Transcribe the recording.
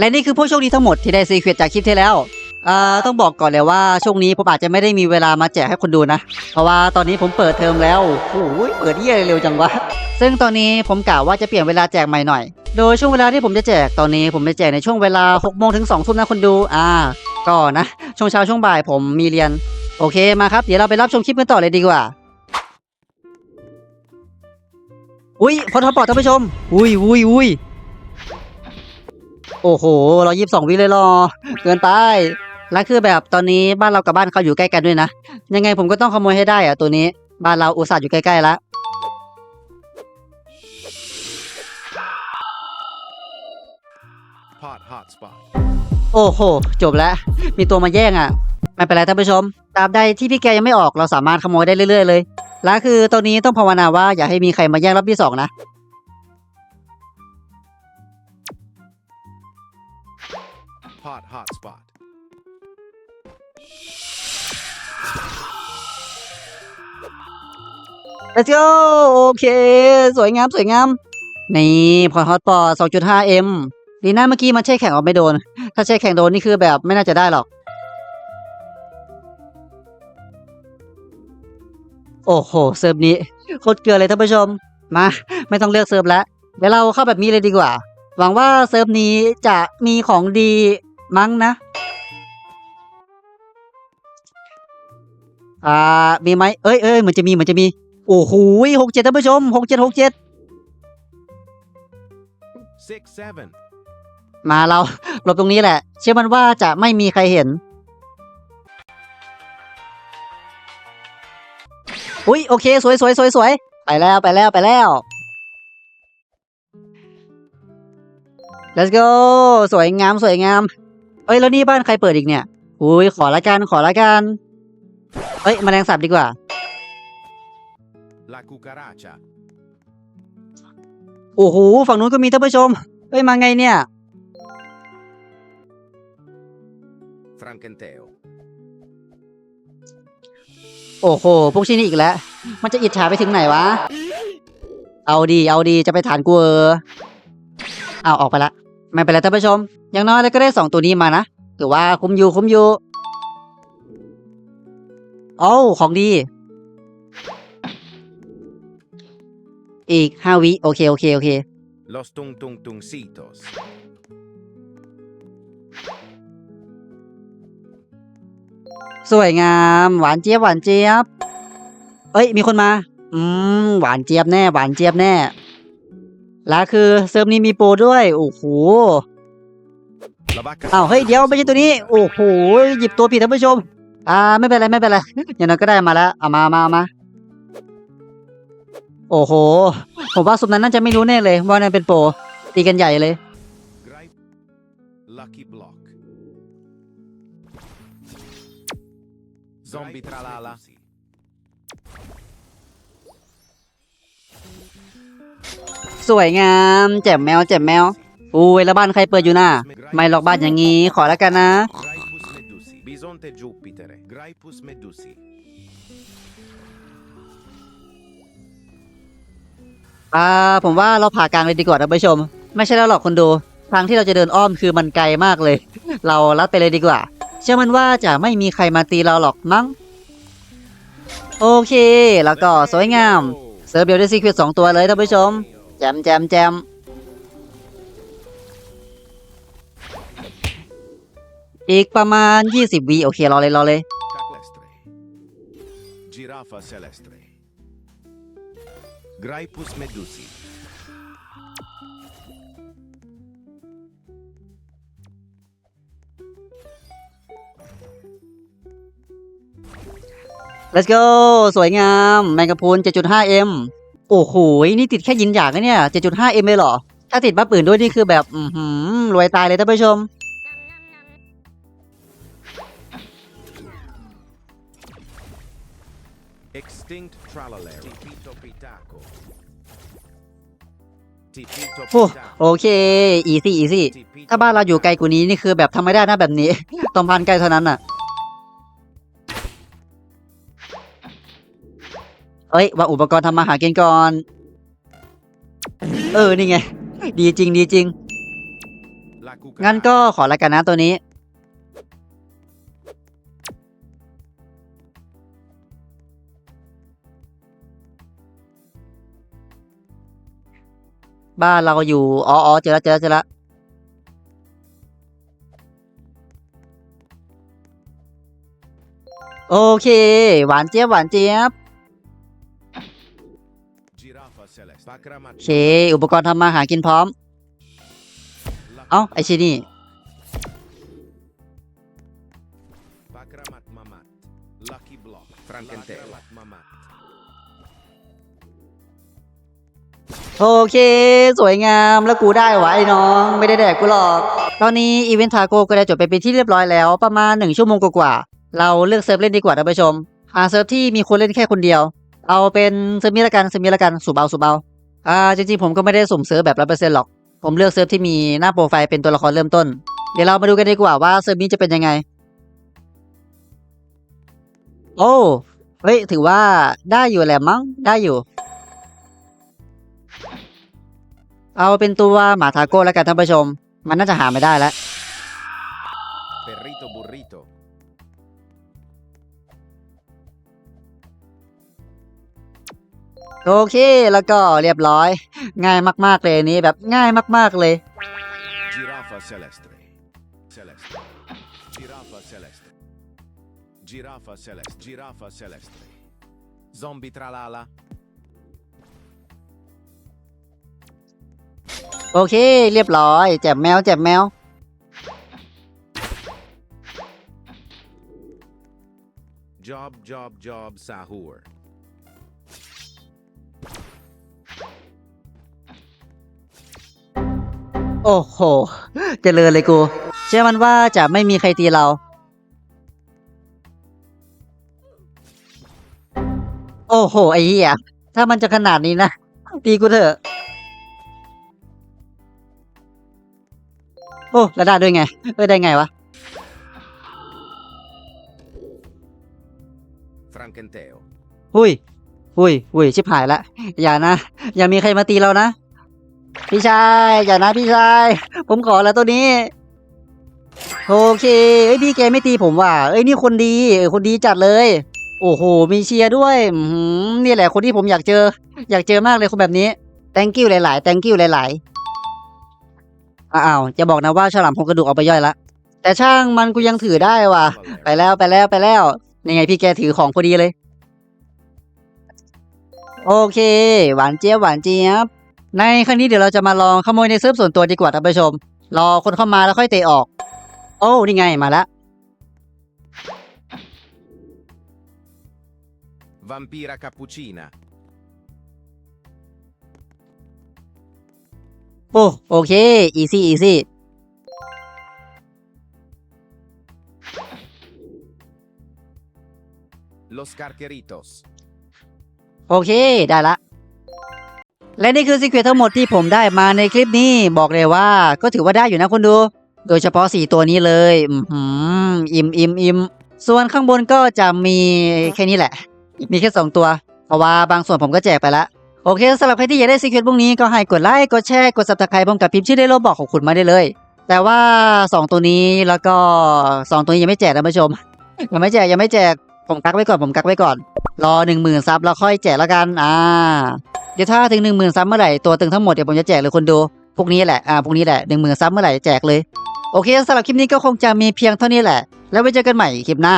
และนี่คือผู้โชคดีทั้งหมดที่ได้ซีเครตจากคลิปที่แล้วอ่าต้องบอกก่อนเลยว่าช่วงนี้ผมอาจจะไม่ได้มีเวลามาแจกให้คนดูนะ เพราะว่าตอนนี้ผมเปิดเทอมแล้วโอ้ยเปิดเยี่ยเร็วจังวะ ซึ่งตอนนี้ผมกะว่าจะเปลี่ยนเวลาแจกใหม่หน่อย โดยช่วงเวลาที่ผมจะแจกตอนนี้ผมจะแจกในช่วงเวลา6โมงถึง2ทุ่มนะคนดู อ่า ก็นะ ช่วงเช้าช่วงบ่ายผมมีเรียน โอเคมาครับ เดี๋ยวเราไปรับชมคลิปกันต่อเลยดีกว่า อุ้ยพอทอปอดท่านผู้ชม อุ้ยอุ้ยอุ้ย โอ้โหเรายีิบสองวิเลยเหรอ เกินไปแล้วคือแบบตอนนี้บ้านเรากับบ้านเขาอยู่ใกล้กันด้วยนะ ยังไงผมก็ต้องขโมยให้ได้อะตัวนี้ บ้านเราอุตส่าห์อยู่ใกล้ๆแล้ว Pot hotspot. โอ้โห จบแล้ว มีตัวมาแย่งอะ ไม่เป็นไรท่านผู้ชมตราบใดที่พี่แกยังไม่ออกเราสามารถขโมยได้เรื่อยๆเลย แล้วคือตอนนี้ต้องภาวนาว่าอย่าให้มีใครมาแย่งรอบที่สองนะ Pot hotspot. เลสโกโอเค สวยงาม สวยงาม นี่พอฮอตปอ 2.5M ดีนะเมื่อกี้มันใช่แข่งออกไม่โดน ถ้าใช่แข่งโดนนี่คือแบบไม่น่าจะได้หรอก โอ้โห เซิร์ฟนี้โคตรเกลือเลยท่านผู้ชม มา ไม่ต้องเลือกเซิร์ฟแล้ว เดี๋ยวเราเข้าแบบนี้เลยดีกว่า หวังว่าเซิร์ฟนี้จะมีของดี มั้งนะอ่ามีไหมเอ้ยเอ้ยเหมือนจะมีเหมือนจะมี โอ้โหหกเจ็ดท่านผู้ชมหกเจ็ดหกเจ็ด Six seven. มาเราหลบตรงนี้แหละ เชื่อมันว่าจะไม่มีใครเห็นอุ้ยโอเค สวยสวยสวยสวยไปแล้วไปแล้วไปแล้ว let's go สวยงามสวยงามเอ้ยแล้วนี่บ้านใครเปิดอีกเนี่ยอุ้ยขอละกันขอละกันเอ้ยแมลงสาบดีกว่า La cucaracha. โอ้โหฝั่งนู้นก็มีท่านผู้ชมเอ้ยมาไงเนี่ย Francanteo. โอ้โหพวกชิ้นนี้อีกแล้ว มันจะอิจฉาไปถึงไหนวะ เอาดี เอาดี จะไปฐานกูเออเอาออกไปละ ไม่เป็นไรท่านผู้ชม อย่างน้อยแล้วก็ได้สองตัวนี้มานะถือว่าคุ้มอยู่คุ้มอยู่โอ้าของดี อีกห้าวิโอเคโอเคโอเค Los tung tung tungcitos. สวยงาม หวานเจี๊ยบหวานเจี๊ยบ เอ้ย มีคนมา อืม หวานเจี๊ยบแน่ หวานเจี๊ยบแน่ แล้วคือเซิร์ฟนี้มีโปรด้วย โอ้โห La vacca. อ้าวเฮ้ยเดี๋ยวไม่ใช่ตัวนี้ โอ้โหหยิบตัวผิดท่านผู้ชม อ่าไม่เป็นไรไม่เป็นไรอย่างนั้นก็ได้มาแล้วเอามามามาโอ้โห ผมว่าสุดนั้นน่าจะไม่รู้แน่เลย ว่านั่นเป็นโปรตีกันใหญ่เลย Gripe. Lucky block. Zombie tralala. สวยงามแจ่มแมวแจ่มแมวอุ้ยแล้วบ้านใครเปิดอยู่น่ะไม่หรอกบ้านอย่างงี้ ขอแล้วกันนะ อ่าผมว่าเราผ่ากลางเลยดีกว่าท่านผู้ชม ไม่ใช่แล้วหรอกคนดู ทางที่เราจะเดินอ้อมคือมันไกลมากเลย เราลัดไปเลยดีกว่า เชื่อมันว่าจะไม่มีใครมาตีเราหรอกมั้ง โอเค แล้วก็สวยงาม เซิร์ฟเดียวได้ซีเครตสองตัวเลยท่านผู้ชม แจมแจมแจมอีกประมาณ 20วิโอเค รอเลย รอเลย Caclestre. Giraffa celestre. Graipus medusi. let's go สวยงาม แมงกะพรุน 7.5m โอ้โห นี่ติดแค่ยินหยางนะเนี่ย 7.5m เลยเหรอ ถ้าติดบัฟอื่นด้วยนี่คือแบบอือหือรวยตายเลยท่านผู้ชม Extinct tralalero. Tipito pitaco. Tipito โอ้ pitaco. โอเค อีซี่ อีซี่ Tipito ถ้าบ้านเราอยู่ไกลกว่านี้นี่คือแบบทำไม่ได้นะแบบนี้ ต้องพันไกลเท่านั้นน่ะ เอ้ยว่าอุปกรณ์ทำมาหากินก่อน เออ นี่ไง ดีจริงดีจริง งั้นก็ขอละกันนะตัวนี้ บ้านเราอยู่ อ๋อเจอแล้วเจอแล้วเจอแล้วโอเค หวานเจี๊ยบหวานเจี๊ยบ โอเค อุปกรณ์ทำมาหากินพร้อม La เอ้า ไอชินี่ Pakramat mamat. Lucky block. Francanteo. Pakramat mamat. โอเค สวยงามแล้วกูได้วะไอ้น้อง ไม่ได้แดกกูหรอก ตอนนี้อีเวนต์ทาโก้ก็ได้จบไปเป็นที่เรียบร้อยแล้ว ประมาณหนึ่งชั่วโมงกว่าๆเราเลือกเซิร์ฟเล่นดีกว่าท่านผู้ชมหาเซิร์ฟที่มีคนเล่นแค่คนเดียว เอาเป็นเซิร์ฟนี้ละกันเซิร์ฟนี้ละกันสูบเอาสูบเอาอ่าจริงๆผมก็ไม่ได้สุ่มเซิร์ฟแบบร้อยเปอร์เซ็นต์หรอก ผมเลือกเซิร์ฟที่มีหน้าโปรไฟล์เป็นตัวละครเริ่มต้น เดี๋ยวเรามาดูกันดีกว่าว่าเซิร์ฟนี้จะเป็นยังไง โอ้เฮ้ยถือว่าได้อยู่แหละมั้งได้อยู่ เอาเป็นตัวหมาทาโก้แล้วกันท่านผู้ชม มันน่าจะหาไม่ได้แล้ว Perrito burrito. โอเคแล้วก็เรียบร้อย ง่ายมาก ๆ เลยอันนี้แบบง่ายมาก ๆ เลย Giraffa celeste. Celeste. Giraffa celeste. Giraffa celeste. Giraffa celeste. Zombie tralala. โอเค เรียบร้อยแจ็บแมวแจ็บแมว Job, job, job, sahur. โอ้โห เจริญเลยกู เชื่อมันว่าจะไม่มีใครตีเรา โอ้โห ไอ้เหี้ย ถ้ามันจะขนาดนี้นะ ตีกูเถอะ โอ้แล้วได้ด้วยไง เออได้ไงวะ Francanteo. หุยหุยหุยชิบหายละ อย่านะ อย่ามีใครมาตีเรานะ พี่ชายอย่านะพี่ชาย ผมขอแล้วตัวนี้ โอเคเอ้ยพี่แกไม่ตีผมว่ะเอ้ยนี่คนดีเออคนดีจัดเลย โอ้โห มีเชียร์ด้วยอือหือนี่แหละคนที่ผมอยากเจอ อยากเจอมากเลยคนแบบนี้ thank you หลายๆ thank you หลายๆอ้าวจะบอกนะว่าฉลามผมกระดูกเอาไปย่อยละ แต่ช่างมันกูยังถือได้ว่ะ ไปแล้วไปแล้วไปแล้วนี่ไงพี่แกถือของพอดีเลย โอเค หวานเจี๊ยบหวานเจี๊ยบ ในครั้งนี้เดี๋ยวเราจะมาลองขโมยในเซิร์ฟส่วนตัวดีกว่าท่านผู้ชม รอคนเข้ามาแล้วค่อยเตะออก โอ้นี่ไงมาแล้ว Vampira cappuccina. โอ้โอเค อีซี่อีซี่ Los carqueritos. โอเค ได้ละ และนี่คือสิเควตทั้งหมดที่ผมได้มาในคลิปนี้บอกเลยว่าก็ถือว่าได้อยู่นะคุณดู โดยเฉพาะ 4 ตัวนี้เลยอิ่มอิ่มอิ่มส่วนข้างบนก็จะมีแค่นี้แหละ มีแค่ 2 ตัว เพราะว่าบางส่วนผมก็แจกไปละโอเคสำหรับใครที่อยากได้ซีเควตพวกนี้ก็ให้กดไลค์กดแชร์กด subscribe พร้อมกับพิมพ์ชื่อได้โลบอกของคุณมาได้เลย แต่ว่า 2 ตัวนี้แล้วก็ 2 ตัวนี้ยังไม่แจกนะผู้ชมยังไม่แจกยังไม่แจกผมกักไว้ก่อนผมกักไว้ก่อน รอหนึ่งหมื่นซับแล้วค่อยแจกแล้วกันอ่า เดี๋ยวถ้าถึงหนึ่งหมื่นซับเมื่อไหร่ตัวตึงทั้งหมดเดี๋ยวผมจะแจกเลยคนดู พวกนี้แหละ อ่า พวกนี้แหละหนึ่งหมื่นซับเมื่อไหร่แจกเลย โอเคสำหรับคลิปนี้ก็คงจะมีเพียงเท่านี้แหละ แล้วไว้เจอกันใหม่คลิปหน้า